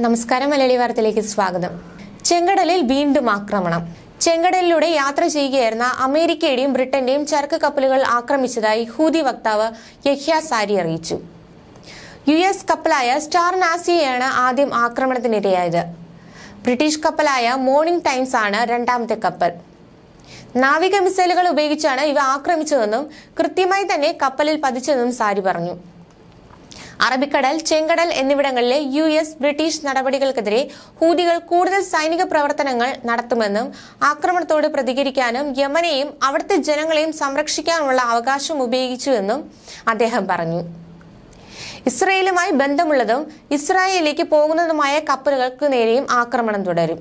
നമസ്കാരം മലയാളി വാർത്തയിലേക്ക് സ്വാഗതം. ചെങ്കടലിൽ വീണ്ടും ആക്രമണം. ചെങ്കടലിലൂടെ യാത്ര ചെയ്യുകയായിരുന്ന അമേരിക്കയുടെയും ബ്രിട്ടന്റെയും ചരക്ക് കപ്പലുകൾ ആക്രമിച്ചതായി ഹൂതി വക്താവ് യഹ്യ സാരി അറിയിച്ചു. യു എസ് കപ്പലായ സ്റ്റാർ നാസിയയാണ് ആദ്യം ആക്രമണത്തിനിരയായത്. ബ്രിട്ടീഷ് കപ്പലായ മോർണിംഗ് ടൈംസ് ആണ് രണ്ടാമത്തെ കപ്പൽ. നാവിക മിസൈലുകൾ ഉപയോഗിച്ചാണ് ഇവ ആക്രമിച്ചതെന്നും കൃത്യമായി തന്നെ കപ്പലിൽ പതിച്ചതെന്നും സാരി പറഞ്ഞു. അറബിക്കടൽ ചെങ്കടൽ എന്നിവിടങ്ങളിലെ യു എസ് ബ്രിട്ടീഷ് നടപടികൾക്കെതിരെ ഹൂതികൾ കൂടുതൽ സൈനിക പ്രവർത്തനങ്ങൾ നടത്തുമെന്നും ആക്രമണത്തോട് പ്രതികരിക്കാനും യമനെയും അവിടുത്തെ ജനങ്ങളെയും സംരക്ഷിക്കാനുള്ള അവകാശം ഉപയോഗിച്ചുവെന്നും അദ്ദേഹം പറഞ്ഞു. ഇസ്രയേലുമായി ബന്ധമുള്ളതും ഇസ്രായേലിലേക്ക് പോകുന്നതുമായ കപ്പലുകൾക്ക് നേരെയും ആക്രമണം തുടരും.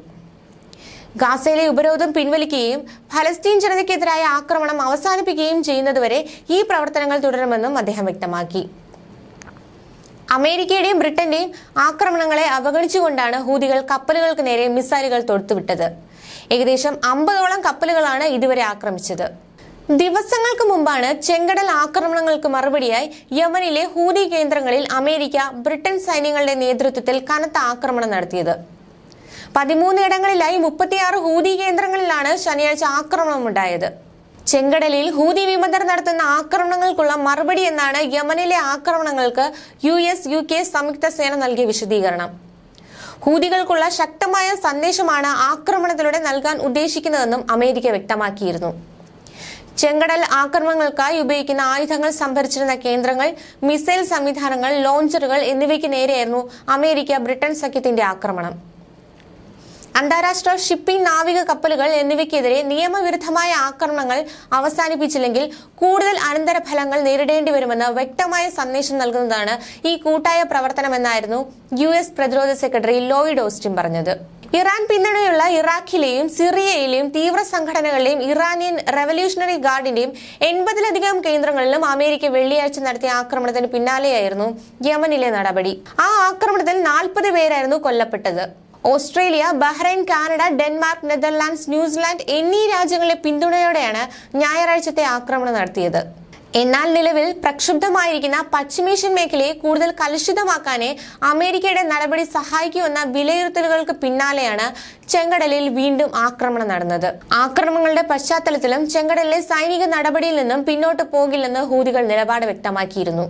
ഗാസയിലെ ഉപരോധം പിൻവലിക്കുകയും ഫലസ്തീൻ ജനതയ്ക്കെതിരായ ആക്രമണം അവസാനിപ്പിക്കുകയും ചെയ്യുന്നതുവരെ ഈ പ്രവർത്തനങ്ങൾ തുടരുമെന്നും അദ്ദേഹം വ്യക്തമാക്കി. അമേരിക്കയുടെയും ബ്രിട്ടന്റെയും ആക്രമണങ്ങളെ അവഗണിച്ചുകൊണ്ടാണ് ഹൂതികൾ കപ്പലുകൾക്ക് നേരെ മിസൈലുകൾ തൊടുത്തുവിട്ടത്. ഏകദേശം അമ്പതോളം കപ്പലുകളാണ് ഇതുവരെ ആക്രമിച്ചത്. ദിവസങ്ങൾക്ക് മുമ്പാണ് ചെങ്കടൽ ആക്രമണങ്ങൾക്ക് മറുപടിയായി യമനിലെ ഹൂതി കേന്ദ്രങ്ങളിൽ അമേരിക്ക ബ്രിട്ടൻ സൈന്യങ്ങളുടെ നേതൃത്വത്തിൽ കനത്ത ആക്രമണം നടത്തിയത്. പതിമൂന്നിടങ്ങളിലായി മുപ്പത്തിയാറ് ഹൂതി കേന്ദ്രങ്ങളിലാണ് ശനിയാഴ്ച ആക്രമണമുണ്ടായത്. ചെങ്കടലിൽ ഹൂതി വിമതർ നടത്തുന്ന ആക്രമണങ്ങൾക്കുള്ള മറുപടി എന്നാണ് യമനിലെ ആക്രമണങ്ങൾക്ക് യു എസ് യു കെ സംയുക്ത സേന നൽകിയ വിശദീകരണം. ഹൂതികൾക്കുള്ള ശക്തമായ സന്ദേശമാണ് ആക്രമണത്തിലൂടെ നൽകാൻ ഉദ്ദേശിക്കുന്നതെന്നും അമേരിക്ക വ്യക്തമാക്കിയിരുന്നു. ചെങ്കടൽ ആക്രമണങ്ങൾക്കായി ഉപയോഗിക്കുന്ന ആയുധങ്ങൾ സംഭരിച്ചിരുന്ന കേന്ദ്രങ്ങൾ മിസൈൽ സംവിധാനങ്ങൾ ലോഞ്ചറുകൾ എന്നിവയ്ക്ക് നേരെയായിരുന്നു അമേരിക്ക ബ്രിട്ടൻ സഖ്യത്തിന്റെ ആക്രമണം. അന്താരാഷ്ട്ര ഷിപ്പിംഗ് നാവിക കപ്പലുകൾ എന്നിവയ്ക്കെതിരെ നിയമവിരുദ്ധമായ ആക്രമണങ്ങൾ അവസാനിപ്പിച്ചില്ലെങ്കിൽ കൂടുതൽ അനന്തരഫലങ്ങൾ നേരിടേണ്ടി വരുമെന്ന് വ്യക്തമായ സന്ദേശം നൽകുന്നതാണ് ഈ കൂട്ടായ പ്രവർത്തനമെന്നായിരുന്നു യു എസ് പ്രതിരോധ സെക്രട്ടറി ലോയിഡ് ഓസ്റ്റിൻ പറഞ്ഞത്. ഇറാൻ പിന്തുണയുള്ള ഇറാഖിലെയും സിറിയയിലെയും തീവ്ര സംഘടനകളിലെയും ഇറാനിയൻ റവല്യൂഷണറി ഗാർഡിന്റെയും എൺപതിലധികം കേന്ദ്രങ്ങളിലും അമേരിക്ക വെള്ളിയാഴ്ച നടത്തിയ ആക്രമണത്തിന് പിന്നാലെയായിരുന്നു യമനിലെ നടപടി. ആ ആക്രമണത്തിൽ നാൽപ്പത് പേരായിരുന്നു കൊല്ലപ്പെട്ടത്. Australia Bahrain Canada Denmark Netherlands New Zealand എന്നീ രാജ്യങ്ങളെ പിന്തുണയോടെയാണ് ഞായറാഴ്ചത്തെ ആക്രമണം നടത്തിയത്. എന്നാൽ നിലവിൽ പ്രക്ഷുബ്ധമായിരിക്കുന്ന പശ്ചിമേഷ്യൻ മേഖലയെ കൂടുതൽ കലുഷിതമാക്കാനേ അമേരിക്കയുടെ നടപടി സഹായിക്കുമെന്ന വിലയിരുത്തലുകൾക്ക് പിന്നാലെയാണ് ചെങ്കടലിൽ വീണ്ടും ആക്രമണം നടന്നത്. ആക്രമണങ്ങളുടെ പശ്ചാത്തലത്തിലും ചെങ്കടലിലെ സൈനിക നടപടിയിൽ നിന്നും പിന്നോട്ട് പോകില്ലെന്ന് ഹൂതികൾ നിലപാട് വ്യക്തമാക്കിയിരുന്നു.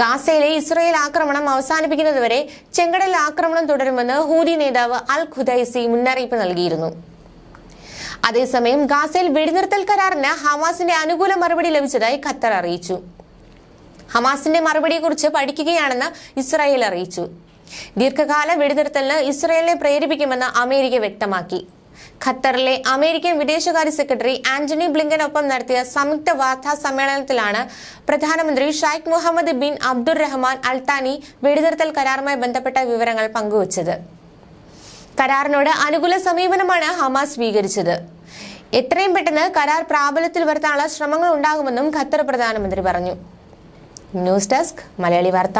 ഗാസയിലെ ഇസ്രയേൽ ആക്രമണം അവസാനിപ്പിക്കുന്നതുവരെ ചെങ്കടൽ ആക്രമണം തുടരുമെന്ന് ഹൂദി നേതാവ് അൽ ഖുദൈസി മുന്നറിയിപ്പ് നൽകിയിരുന്നു. അതേസമയം ഗാസയിൽ വെടിനിർത്തൽ കരാറിന് ഹമാസിന്റെ അനുകൂല മറുപടി ലഭിച്ചതായി ഖത്തർ അറിയിച്ചു. ഹമാസിന്റെ മറുപടിയെക്കുറിച്ച് പഠിക്കുകയാണെന്ന് ഇസ്രായേൽ അറിയിച്ചു. ദീർഘകാല വെടിനിർത്തലിന് ഇസ്രായേലിനെ പ്രേരിപ്പിക്കുമെന്ന് അമേരിക്ക വ്യക്തമാക്കി. ഖത്തറിലെ അമേരിക്കൻ വിദേശകാര്യ സെക്രട്ടറി ആന്റണി ബ്ലിങ്കനൊപ്പം നടത്തിയ സംയുക്ത വാർത്താ സമ്മേളനത്തിലാണ് പ്രധാനമന്ത്രി Sheikh Mohammed bin Abdur Rahman Al Thani വെടിനിർത്തൽ കരാറുമായി ബന്ധപ്പെട്ട വിവരങ്ങൾ പങ്കുവച്ചത്. കരാറിനോട് അനുകൂല സമീപനമാണ് ഹമാസ് സ്വീകരിച്ചത്. എത്രയും പെട്ടെന്ന് കരാർ പ്രാബല്യത്തിൽ വരുത്താനുള്ള ശ്രമങ്ങൾ ഉണ്ടാകുമെന്നും ഖത്തർ പ്രധാനമന്ത്രി പറഞ്ഞു. ന്യൂസ് ഡെസ്ക് മലയാളി വാർത്ത.